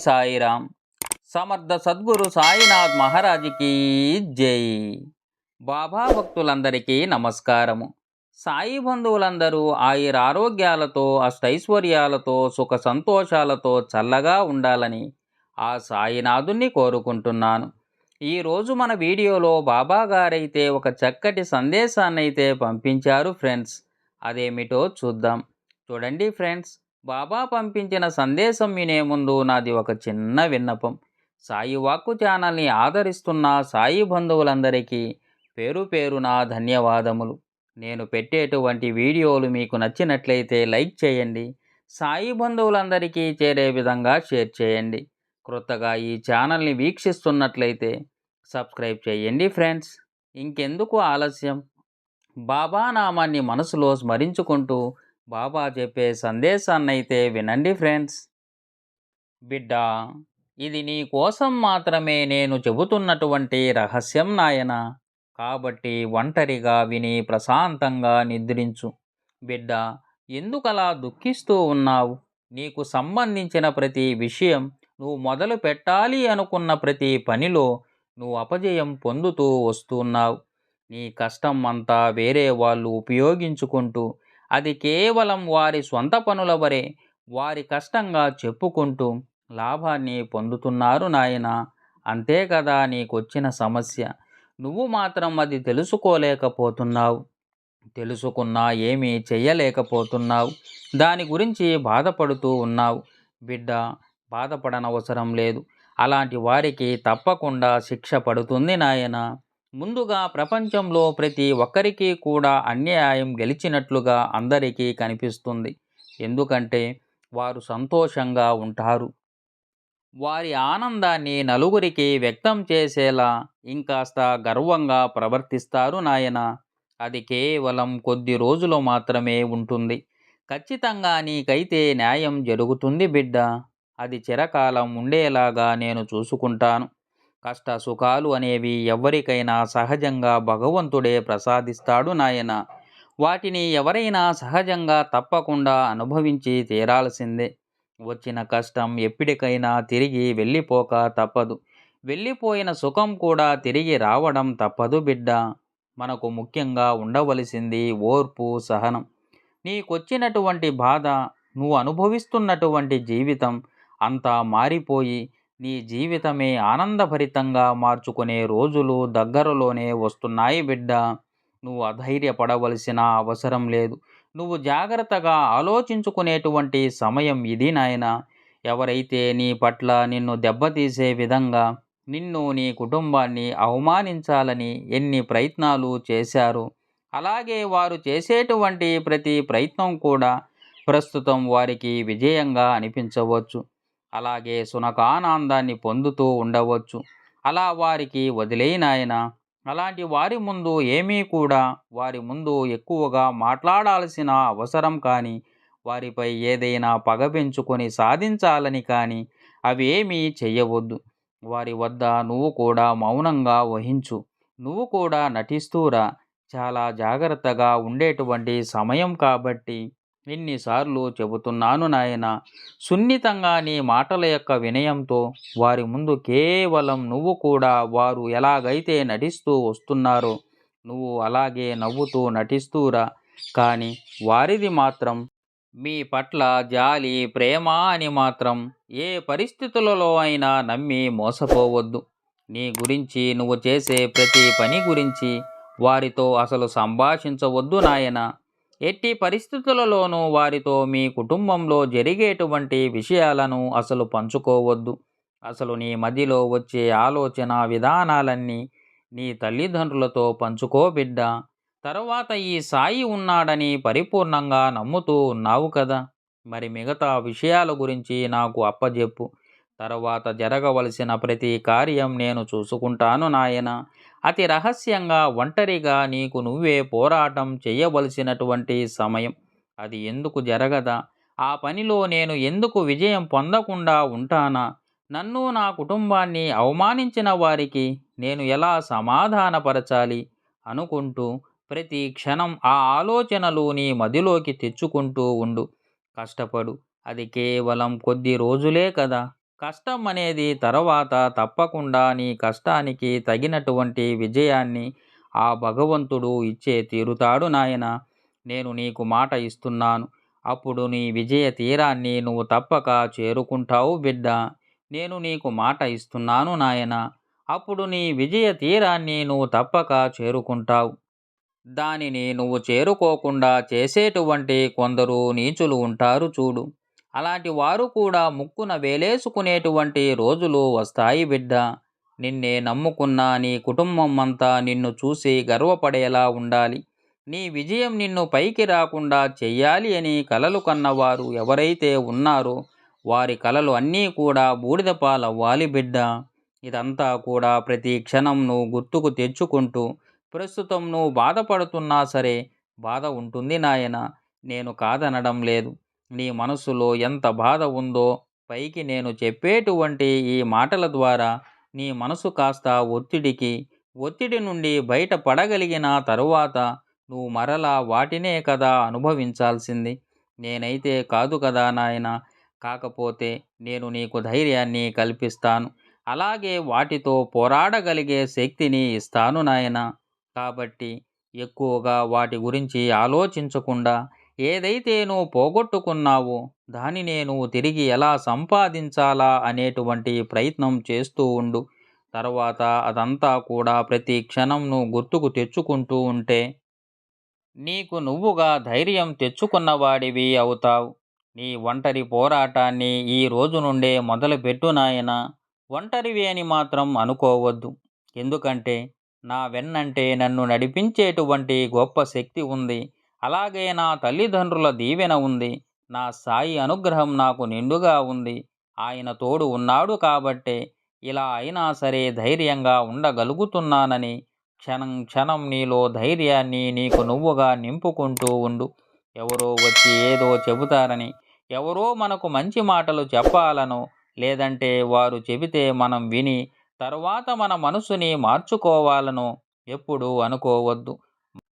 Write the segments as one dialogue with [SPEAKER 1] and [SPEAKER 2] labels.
[SPEAKER 1] సాయిరామ్. సమర్థ సద్గురు సాయినాథ్ మహారాజుకి జై. బాబా భక్తులందరికీ నమస్కారము. సాయి బంధువులందరూ ఆయుర ఆరోగ్యాలతో అష్టైశ్వర్యాలతో సుఖ సంతోషాలతో చల్లగా ఉండాలని ఆ సాయినాథుణ్ణి కోరుకుంటున్నాను. ఈరోజు మన వీడియోలో బాబా గారైతే ఒక చక్కటి సందేశాన్నైతే పంపించారు ఫ్రెండ్స్. అదేమిటో చూద్దాం. చూడండి ఫ్రెండ్స్. బాబా పంపించిన సందేశం వినే ముందు నాది ఒక చిన్న విన్నపం. సాయి వాక్కు ఛానల్ని ఆదరిస్తున్న సాయి బంధువులందరికీ పేరు పేరున ధన్యవాదములు. నేను పెట్టేటువంటి వీడియోలు మీకు నచ్చినట్లయితే లైక్ చేయండి. సాయి బంధువులందరికీ చేరే విధంగా షేర్ చేయండి. క్రొత్తగా ఈ ఛానల్ని వీక్షిస్తున్నట్లయితే సబ్స్క్రైబ్ చేయండి ఫ్రెండ్స్. ఇంకెందుకు ఆలస్యం? బాబా నామాన్ని మనసులో స్మరించుకుంటూ బాబా చెప్పే సందేశాన్నైతే వినండి ఫ్రెండ్స్. బిడ్డ ఇది నీ కోసం మాత్రమే నేను చెబుతున్నటువంటి రహస్యం నాయన. కాబట్టి ఒంటరిగా విని ప్రశాంతంగా నిద్రించు. బిడ్డ ఎందుకలా దుఃఖిస్తూ ఉన్నావు? నీకు సంబంధించిన ప్రతి విషయం నువ్వు మొదలు పెట్టాలి అనుకున్న ప్రతి పనిలో నువ్వు అపజయం పొందుతూ వస్తున్నావు. నీ కష్టం అంతా వేరే వాళ్ళు ఉపయోగించుకుంటూ అది కేవలం వారి సొంత పనుల వరే వారి కష్టంగా చెప్పుకుంటూ లాభాన్ని పొందుతున్నారు నాయన. అంతే కదా నీకొచ్చిన సమస్య. నువ్వు మాత్రం అది తెలుసుకోలేకపోతున్నావు. తెలుసుకున్నా ఏమీ చెయ్యలేకపోతున్నావు. దాని గురించి బాధపడుతూ ఉన్నావు. బిడ్డ బాధపడనవసరం లేదు. అలాంటి వారికి తప్పకుండా శిక్ష పడుతుంది నాయన. ముందుగా ప్రపంచంలో ప్రతి ఒక్కరికి కూడా అన్యాయం గెలిచినట్లుగా అందరికీ కనిపిస్తుంది. ఎందుకంటే వారు సంతోషంగా ఉంటారు. వారి ఆనందాన్ని నలుగురికి వ్యక్తం చేసేలా ఇంకాస్త గర్వంగా ప్రవర్తిస్తారు నాయన. అది కేవలం కొద్ది రోజులు మాత్రమే ఉంటుంది. ఖచ్చితంగా నీకైతే న్యాయం జరుగుతుంది బిడ్డ. అది చిరకాలం ఉండేలాగా నేను చూసుకుంటాను. కష్ట సుఖాలు అనేవి ఎవరికైనా సహజంగా భగవంతుడే ప్రసాదిస్తాడు నాయన. వాటిని ఎవరైనా సహజంగా తప్పకుండా అనుభవించి తీరాల్సిందే. వచ్చిన కష్టం ఎప్పటికైనా తిరిగి వెళ్ళిపోక తప్పదు. వెళ్ళిపోయిన సుఖం కూడా తిరిగి రావడం తప్పదు బిడ్డ. మనకు ముఖ్యంగా ఉండవలసింది ఓర్పు సహనం. నీకొచ్చినటువంటి బాధ నువ్వు అనుభవిస్తున్నటువంటి జీవితం అంతా మారిపోయి నీ జీవితమే ఆనందభరితంగా మార్చుకునే రోజులు దగ్గరలోనే వస్తున్నాయి బిడ్డ. నువ్వు అధైర్యపడవలసిన అవసరం లేదు. నువ్వు జాగ్రత్తగా ఆలోచించుకునేటువంటి సమయం ఇది నాయన. ఎవరైతే నీ పట్ల నిన్ను దెబ్బతీసే విధంగా నిన్ను నీ కుటుంబాన్ని అవమానించాలని ఎన్ని ప్రయత్నాలు చేశారు అలాగే వారు చేసేటువంటి ప్రతి ప్రయత్నం కూడా ప్రస్తుతం వారికి విజయంగా అనిపించవచ్చు. అలాగే సునకానందాన్ని పొందుతూ ఉండవచ్చు. అలా వారికి వదిలేనాయన అలాంటి వారి ముందు ఏమీ కూడా వారి ముందు ఎక్కువగా మాట్లాడాల్సిన అవసరం కానీ వారిపై ఏదైనా పగ పెంచుకొని సాధించాలని కానీ అవి ఏమీ చెయ్యవద్దు. వారి వద్ద నువ్వు కూడా మౌనంగా వహించు. నువ్వు కూడా నటిస్తూరా చాలా జాగ్రత్తగా ఉండేటువంటి సమయం కాబట్టి ఎన్నిసార్లు చెబుతున్నాను నాయన సున్నితంగా నీ మాటల యొక్క వినయంతో వారి ముందు కేవలం నువ్వు కూడా వారు ఎలాగైతే నటిస్తూ వస్తున్నారో నువ్వు అలాగే నవ్వుతూ నటిస్తూరా. కానీ వారిది మాత్రం మీ పట్ల జాలి ప్రేమ అని మాత్రం ఏ పరిస్థితులలో అయినా నమ్మి మోసపోవద్దు. నీ గురించి నువ్వు చేసే ప్రతి పని గురించి వారితో అసలు సంభాషించవద్దు నాయనా. ఎట్టి పరిస్థితులలోనూ వారితో మీ కుటుంబంలో జరిగేటువంటి విషయాలను అసలు పంచుకోవద్దు. అసలు నీ మదిలో వచ్చే ఆలోచన విధానాలన్నీ నీ తల్లిదండ్రులతో పంచుకో బిడ్డ. తర్వాత ఈ సాయి ఉన్నాడని పరిపూర్ణంగా నమ్ముతూ ఉన్నావు కదా. మరి మిగతా విషయాల గురించి నాకు అప్పజెప్పు. తర్వాత జరగవలసిన ప్రతి కార్యం నేను చూసుకుంటాను నాయన. అతి రహస్యంగా ఒంటరిగా నీకు నువ్వే పోరాటం చేయవలసినటువంటి సమయం. అది ఎందుకు జరగదా? ఆ పనిలో నేను ఎందుకు విజయం పొందకుండా ఉంటానా? నన్ను నా కుటుంబాన్ని అవమానించిన వారికి నేను ఎలా సమాధానపరచాలి? అనుకుంటూ ప్రతి క్షణం ఆ ఆలోచనలు నీ మదిలోకి తెచ్చుకుంటూ ఉండు. కష్టపడు. అది కేవలం కొద్ది రోజులే కదా. కష్టం అనేది తర్వాత తప్పకుండా నీ కష్టానికి తగినటువంటి విజయాన్ని ఆ భగవంతుడు ఇచ్చే తీరుతాడు నాయన. నేను నీకు మాట ఇస్తున్నాను. అప్పుడు నీ విజయ తీరాన్ని నువ్వు తప్పక చేరుకుంటావు బిడ్డ. నేను నీకు మాట ఇస్తున్నాను నాయన. అప్పుడు నీ విజయ తీరాన్ని నువ్వు తప్పక చేరుకుంటావు. దానిని నువ్వు చేరుకోకుండా చేసేటువంటి కొందరు నీచులు ఉంటారు చూడు. అలాంటి వారు కూడా ముక్కున వేలేసుకునేటువంటి రోజులు వస్తాయి బిడ్డ. నిన్నే నమ్ముకున్న నీ కుటుంబం అంతా నిన్ను చూసి గర్వపడేలా ఉండాలి. నీ విజయం నిన్ను పైకి రాకుండా చెయ్యాలి అని కలలు కన్నవారు ఎవరైతే ఉన్నారో వారి కలలు అన్నీ కూడా బూడిదపాలవ్వాలి బిడ్డ. ఇదంతా కూడా ప్రతి క్షణం నువ్వు గుర్తుకు తెచ్చుకుంటూ ప్రస్తుతం నువ్వు బాధపడుతున్నా సరే బాధ ఉంటుంది నాయన. నేను కాదనడం లేదు. నీ మనసులో ఎంత బాధ ఉందో పైకి నేను చెప్పేటువంటి ఈ మాటల ద్వారా నీ మనసు కాస్త ఒత్తిడికి ఒత్తిడి నుండి బయటపడగలిగిన తరువాత నువ్వు మరలా వాటినే కదా అనుభవించాల్సింది. నేనైతే కాదు కదా నాయన కాకపోతే నేను నీకు ధైర్యాన్ని కల్పిస్తాను. అలాగే వాటితో పోరాడగలిగే శక్తిని ఇస్తాను నాయన. కాబట్టి ఎక్కువగా వాటి గురించి ఆలోచించకుండా ఏదైతే నువ్వు పోగొట్టుకున్నావో దానినే నువ్వు తిరిగి ఎలా సంపాదించాలా అనేటువంటి ప్రయత్నం చేస్తూ ఉండు. తర్వాత అదంతా కూడా ప్రతి క్షణం నువ్వు గుర్తుకు తెచ్చుకుంటూ ఉంటే నీకు నువ్వుగా ధైర్యం తెచ్చుకున్నవాడివి అవుతావు. నీ ఒంటరి పోరాటాన్ని ఈ రోజు నుండే మొదలుపెట్టు నాయన. ఒంటరివి అని మాత్రం అనుకోవద్దు. ఎందుకంటే నా వెన్నంటే నన్ను నడిపించేటువంటి గొప్ప శక్తి ఉంది. అలాగే నా తల్లిదండ్రుల దీవెన ఉంది. నా సాయి అనుగ్రహం నాకు నిండుగా ఉంది. ఆయన తోడు ఉన్నాడు కాబట్టే ఇలా అయినా సరే ధైర్యంగా ఉండగలుగుతున్నానని క్షణం క్షణం నీలో ధైర్యాన్ని నీకు నువ్వుగా నింపుకుంటూ ఉండు. ఎవరో వచ్చి ఏదో చెబుతారని ఎవరో మనకు మంచి మాటలు చెప్పాలనో లేదంటే వారు చెబితే మనం విని తరువాత మన మనసుని మార్చుకోవాలనో ఎప్పుడూ అనుకోవద్దు.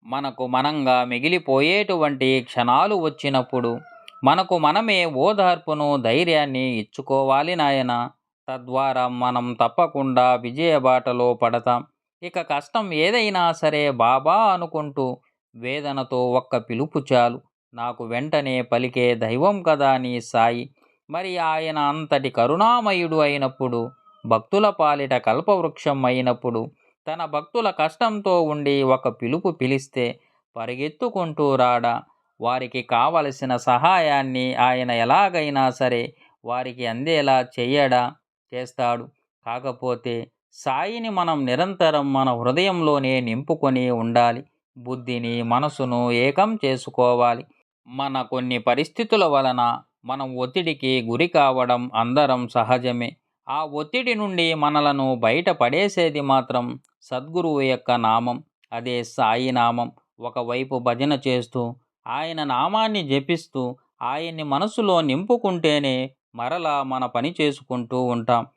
[SPEAKER 1] మనకు మనంగా మిగిలిపోయేటువంటి క్షణాలు వచ్చినప్పుడు మనకు మనమే ఓదార్పును ధైర్యాన్ని ఇచ్చుకోవాలి నాయన. తద్వారా మనం తప్పకుండా విజయబాటలో పడతాం. ఇక కష్టం ఏదైనా సరే బాబా అనుకుంటూ వేదనతో ఒక్క పిలుపు చాలు. నాకు వెంటనే పలికే దైవం కదా నీ సాయి. మరి ఆయన అంతటి కరుణామయుడు అయినప్పుడు భక్తుల పాలిట కల్పవృక్షం అయినప్పుడు తన భక్తుల కష్టంతో ఉండి ఒక పిలుపు పిలిస్తే పరిగెత్తుకుంటూ రాడా. వారికి కావలసిన సహాయాన్ని ఆయన ఎలాగైనా సరే వారికి అందేలా చెయ్యడా చేస్తాడు. కాకపోతే సాయిని మనం నిరంతరం మన హృదయంలోనే నింపుకొని ఉండాలి. బుద్ధిని మనసును ఏకం చేసుకోవాలి. మన కొన్ని పరిస్థితుల వలన మనం ఒత్తిడికి గురి కావడం అందరం సహజమే. ఆ ఒత్తిడి నుండి మనలను బయటపడేసేది మాత్రం సద్గురువు యొక్క నామం అదే సాయి నామం ఒకవైపు భజన చేస్తూ ఆయన నామాన్ని జపిస్తూ ఆయన్ని మనసులో నింపుకుంటేనే మరలా మన పని చేసుకుంటూ ఉంటాం.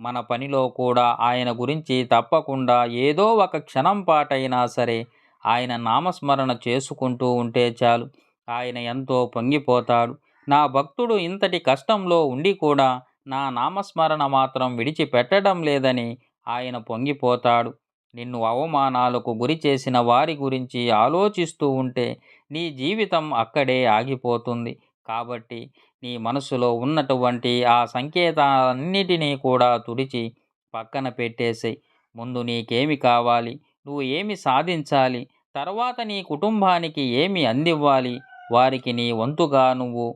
[SPEAKER 1] మన పనిలో కూడా ఆయన గురించి తప్పకుండా ఏదో ఒక క్షణం పాటైనా సరే ఆయన నామస్మరణ చేసుకుంటూ ఉంటే చాలు. ఆయన ఎంతో పొంగిపోతాడు. నా భక్తుడు ఇంతటి కష్టంలో ఉండి కూడా నా నామస్మరణ మాత్రం విడిచిపెట్టడం లేదని ఆయన పొంగిపోతాడు. నిన్ను అవమానాలకు గురి చేసిన వారి గురించి ఆలోచిస్తూ ఉంటే నీ జీవితం అక్కడే ఆగిపోతుంది. కాబట్టి నీ మనసులో ఉన్నటువంటి ఆ సంకేతాలన్నిటినీ కూడా తుడిచి పక్కన పెట్టేసేయి. ముందు నీకేమి కావాలి? నువ్వు ఏమి సాధించాలి? తర్వాత నీ కుటుంబానికి ఏమి అందివ్వాలి? వారికి నీ వంతుగా నువ్వు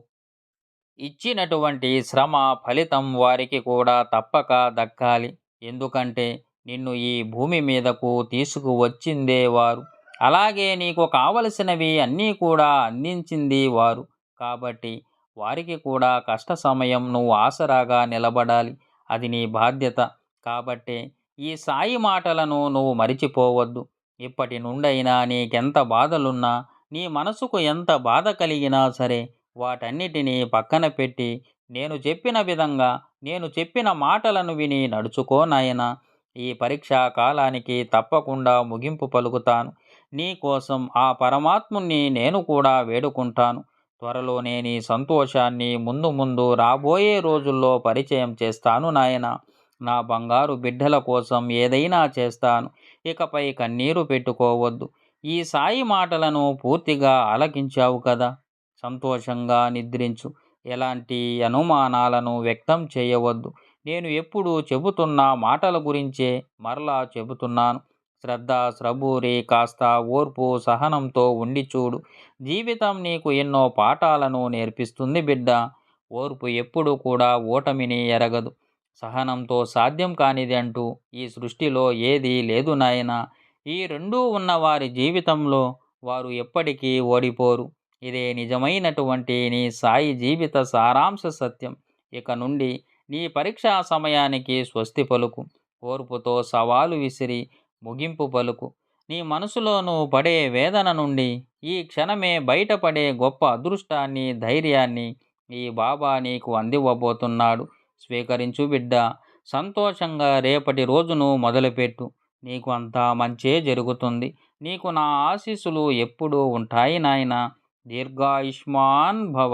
[SPEAKER 1] ఇచ్చినటువంటి శ్రమ ఫలితం వారికి కూడా తప్పక దక్కాలి. ఎందుకంటే నిన్ను ఈ భూమి మీదకు తీసుకువచ్చిందే వారు. అలాగే నీకు కావలసినవి అన్నీ కూడా అందించింది వారు. కాబట్టి వారికి కూడా కష్ట సమయం నువ్వు ఆసరాగా నిలబడాలి. అది నీ బాధ్యత. కాబట్టే ఈ సాయి మాటలను నువ్వు మరిచిపోవద్దు. ఇప్పటి నుండైనా నీకెంత బాధలున్నా నీ మనసుకు ఎంత బాధ కలిగినా సరే వాటన్నిటినీ పక్కన పెట్టి నేను చెప్పిన విధంగా నేను చెప్పిన మాటలను విని నడుచుకో నాయనా. ఈ పరీక్షా కాలానికి తప్పకుండా ముగింపు పలుకుతాను. నీ కోసం ఆ పరమాత్ముణ్ణి నేను కూడా వేడుకుంటాను. త్వరలోనే నీ సంతోషాన్ని ముందు ముందు రాబోయే రోజుల్లో పరిచయం చేస్తాను నాయన. నా బంగారు బిడ్డల కోసం ఏదైనా చేస్తాను. ఇకపై కన్నీరు పెట్టుకోవద్దు. ఈ సాయి మాటలను పూర్తిగా ఆలకించావు కదా. సంతోషంగా నిద్రించు. ఎలాంటి అనుమానాలను వ్యక్తం చేయవద్దు. నేను ఎప్పుడు చెబుతున్న మాటల గురించే మరలా చెబుతున్నాను. శ్రద్ధ శ్రబూరి కాస్త ఓర్పు సహనంతో ఉండి చూడు. జీవితం నీకు ఎన్నో పాఠాలను నేర్పిస్తుంది బిడ్డ. ఓర్పు ఎప్పుడు కూడా ఓటమిని ఎరగదు. సహనంతో సాధ్యం కానిది అంటూ ఈ సృష్టిలో ఏదీ లేదు నాయన. ఈ రెండూ ఉన్న వారి జీవితంలో వారు ఎప్పటికీ ఓడిపోరు. ఇదే నిజమైనటువంటి నీ సాయి జీవిత సారాంశ సత్యం. ఇక నుండి నీ పరీక్షా సమయానికి స్వస్తి పలుకు. ఓర్పుతో సవాలు విసిరి ముగింపు పలుకు. నీ మనసులోనూ పడే వేదన నుండి ఈ క్షణమే బయటపడే గొప్ప అదృష్టాన్ని ధైర్యాన్ని ఈ బాబా నీకు అందివ్వబోతున్నాడు. స్వీకరించు బిడ్డ సంతోషంగా రేపటి రోజును మొదలుపెట్టు. నీకు అంతా మంచే జరుగుతుంది. నీకు నా ఆశీస్సులు ఎప్పుడూ ఉంటాయి నాయన. దీర్ఘాయుష్మాన్ భవ.